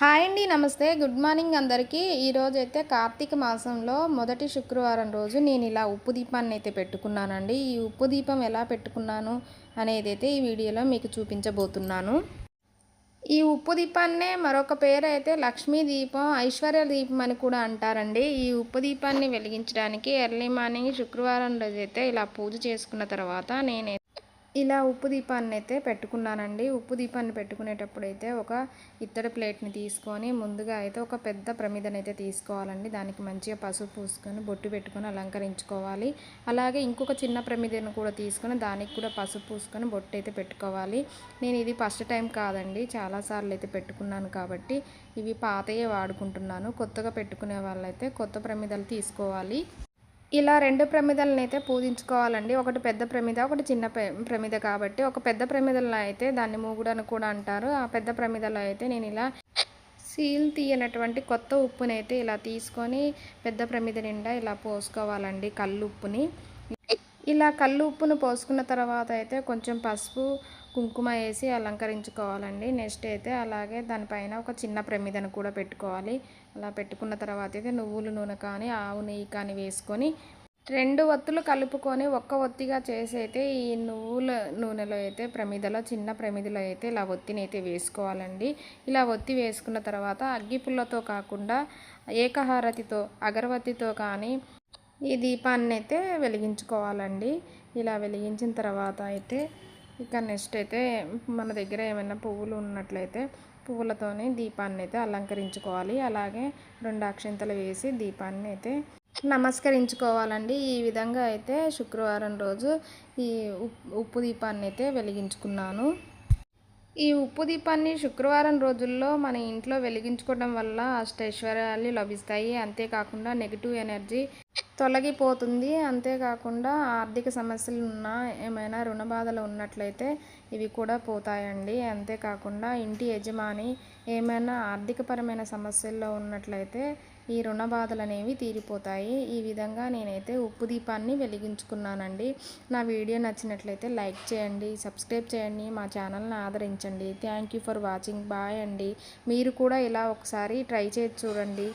Hi అండి నమస్తే. Good morning అందరికీ. ఈరోజైతే కార్తీక మాసంలో మొదటి శుక్రవారం రోజు నేను ఇలా ఉప్పు దీపాన్ని అయితే పెట్టుకున్నానండి. ఈ ఉప్పు దీపం ఎలా పెట్టుకున్నాను అనేది అయితే ఈ వీడియోలో మీకు చూపించబోతున్నాను. ఈ ఉప్పు దీపాన్నే మరొక పేరు అయితే లక్ష్మీ దీపం ఐశ్వర్య దీపం అని కూడా అంటారండి. ఈ ఉప్పు దీపాన్ని వెలిగించడానికి ఎర్లీ మార్నింగ్ శుక్రవారం రోజు అయితే ఇలా పూజ చేసుకున్న తర్వాత నేనే ఇలా ఉప్పు దీపాన్ని అయితే పెట్టుకున్నానండి. ఉప్పు దీపాన్ని పెట్టుకునేటప్పుడు అయితే ఒక ఇత్తడి ప్లేట్ని తీసుకొని ముందుగా అయితే ఒక పెద్ద ప్రమిదని అయితే తీసుకోవాలండి. దానికి మంచిగా పసుపు పూసుకొని బొట్టు పెట్టుకొని అలంకరించుకోవాలి. అలాగే ఇంకొక చిన్న ప్రమిదను కూడా తీసుకొని దానికి కూడా పసుపు పూసుకొని బొట్టు అయితే పెట్టుకోవాలి. నేను ఇది ఫస్ట్ టైం కాదండి. చాలాసార్లు అయితే పెట్టుకున్నాను కాబట్టి ఇవి పాతయే వాడుకుంటున్నాను. కొత్తగా పెట్టుకునే వాళ్ళైతే కొత్త ప్రమిదలు తీసుకోవాలి. ఇలా రెండు ప్రమిదలను అయితే పూజించుకోవాలండి. ఒకటి పెద్ద ప్రమిద ఒకటి చిన్న ప్రమిద కాబట్టి. ఒక పెద్ద ప్రమిదలో అయితే దాన్ని మూగుడు అని కూడా అంటారు. ఆ పెద్ద ప్రమిదలో అయితే నేను ఇలా సీల్ తీయనటువంటి కొత్త ఉప్పుని అయితే ఇలా తీసుకొని పెద్ద ప్రమిద నిండా ఇలా పోసుకోవాలండి కళ్ళు ఉప్పుని ఇలా కళ్ళు ఉప్పును పోసుకున్న తర్వాత అయితే కొంచెం పసుపు కుంకుమ వేసి అలంకరించుకోవాలండి. నెక్స్ట్ అయితే అలాగే దానిపైన ఒక చిన్న ప్రమిదను కూడా పెట్టుకోవాలి. అలా పెట్టుకున్న తర్వాత అయితే నువ్వుల నూనె కానీ ఆవు నెయ్యి కానీ వేసుకొని రెండు ఒత్తులు కలుపుకొని ఒక్క ఒత్తిగా చేసి అయితే ఈ నువ్వుల నూనెలో అయితే ప్రమిదలో చిన్న ప్రమిదలో అయితే ఇలా ఒత్తిని అయితే వేసుకోవాలండి. ఇలా ఒత్తి వేసుకున్న తర్వాత అగ్గిపుల్లతో కాకుండా ఏకహారతితో అగరవత్తితో కానీ ఈ దీపాన్ని అయితే వెలిగించుకోవాలండి. ఇలా వెలిగించిన తర్వాత అయితే ఇక నెక్స్ట్ అయితే మన దగ్గర ఏమైనా పువ్వులు ఉన్నట్లయితే పువ్వులతోని దీపాన్ని అయితే అలంకరించుకోవాలి. అలాగే రెండు అక్షింతలు వేసి దీపాన్ని అయితే నమస్కరించుకోవాలండి. ఈ విధంగా అయితే శుక్రవారం రోజు ఈ ఉప్పు దీపాన్ని అయితే వెలిగించుకున్నాను. ఈ ఉప్పు దీపాన్ని శుక్రవారం రోజుల్లో మన ఇంట్లో వెలిగించుకోవడం వల్ల అష్టైశ్వర్యాలు లభిస్తాయి. అంతేకాకుండా నెగిటివ్ ఎనర్జీ తొలగిపోతుంది. అంతేకాకుండా ఆర్థిక సమస్యలు ఉన్నా ఏమైనా రుణ బాధలు ఉన్నట్లయితే ఇవి కూడా పోతాయండి. అంతేకాకుండా ఇంటి యజమాని ఏమైనా ఆర్థికపరమైన సమస్యల్లో ఉన్నట్లయితే ఈ రుణ బాధలు అనేవి తీరిపోతాయి. ఈ విధంగా నేనైతే ఉప్పు దీపాన్ని వెలిగించుకున్నానండి. నా వీడియో నచ్చినట్లయితే లైక్ చేయండి సబ్స్క్రైబ్ చేయండి మా ఛానల్ని ఆదరించండి. Thank you for watching. Bye అండి. మీరు కూడా ఇలా ఒకసారి ట్రై చేసి చూడండి.